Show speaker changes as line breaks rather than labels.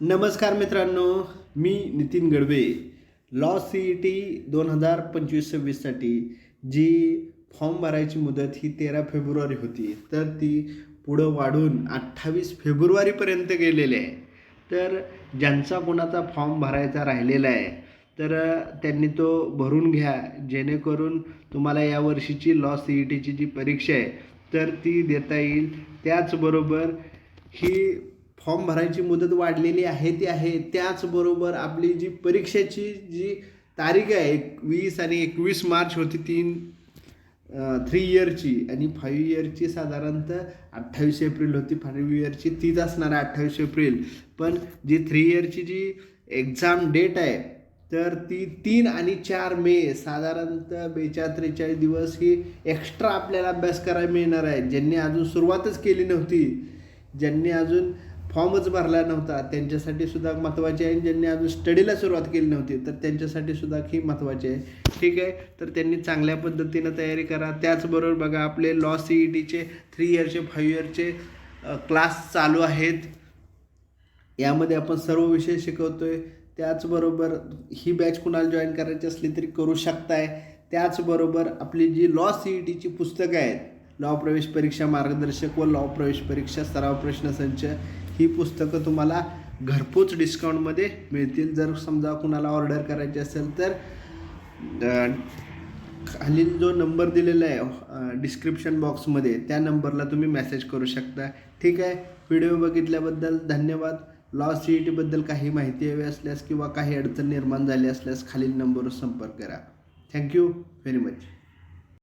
नमस्कार मित्रांनो मी Nitin Gadve. Law C E T दोन हजार पंचवीस सव्वीससाठी जी फॉर्म भरायची मुदत ही तेरा फेब्रुवारी होती. तर ती पुढं वाढून अठ्ठावीस फेब्रुवारीपर्यंत गेलेली आहे. तर ज्यांचा कोणाचा फॉर्म भरायचा राहिलेला आहे तर त्यांनी तो भरून घ्या. जेणेकरून तुम्हाला या वर्षीची लॉ सी ई टीची जी परीक्षा आहे तर ती देता येईल. त्याचबरोबर ही फॉर्म भरायची मुदत वाढलेली आहे ती आहे. त्याचबरोबर आपली जी परीक्षेची जी तारीख आहे एकवीस आणि एकवीस मार्च होती तीन थ्री इयरची आणि फाईव्ह इयरची साधारणतः अठ्ठावीस एप्रिल होती फाईव्ह इयरची तीच असणार आहे अठ्ठावीस एप्रिल. पण जी थ्री इयरची जी एक्झाम डेट आहे तर ती तीन आणि चार मे साधारणतः बेचाळीस त्रेचाळीस दिवस ही एक्स्ट्रा आपल्याला अभ्यास करायला मिळणार आहे. ज्यांनी अजून सुरुवातच केली नव्हती ज्यांनी अजून फॉर्मच भरला नव्हता. त्यांच्यासाठी सुद्धा महत्त्वाचे आहे. ज्यांनी अजून स्टडीला सुरुवात केली नव्हती तर त्यांच्यासाठी सुद्धा ही महत्त्वाची आहे. ठीक आहे? तर त्यांनी चांगल्या पद्धतीनं तयारी करा. त्याचबरोबर बघा आपले लॉ सी ई टीचे थ्री इयरचे फाईव्ह इयरचे क्लास चालू आहेत. यामध्ये आपण सर्व विषय शिकवतोय. त्याचबरोबर ही बॅच कुणाला जॉईन करायची असली तरी करू शकताय. त्याचबरोबर आपली जी लॉ सी ई टीची पुस्तकं आहेत लॉ प्रवेश परीक्षा मार्गदर्शक व लॉ प्रवेश परीक्षा सराव प्रश्नसंच ही पुस्तकं तुम्हाला घरपोच डिस्काउंटमध्ये मिळतील. जर समजा कुणाला ऑर्डर करायची असेल तर खालील जो नंबर दिलेला आहे डिस्क्रिप्शन बॉक्समध्ये त्या नंबरला तुम्ही मेसेज करू शकता. ठीक आहे? व्हिडिओ बघितल्याबद्दल धन्यवाद. लॉ सी ई टीबद्दल काही माहिती हवी असल्यास किंवा काही अडचण निर्माण झाली असल्यास खालील नंबरवर संपर्क करा. Thank you very much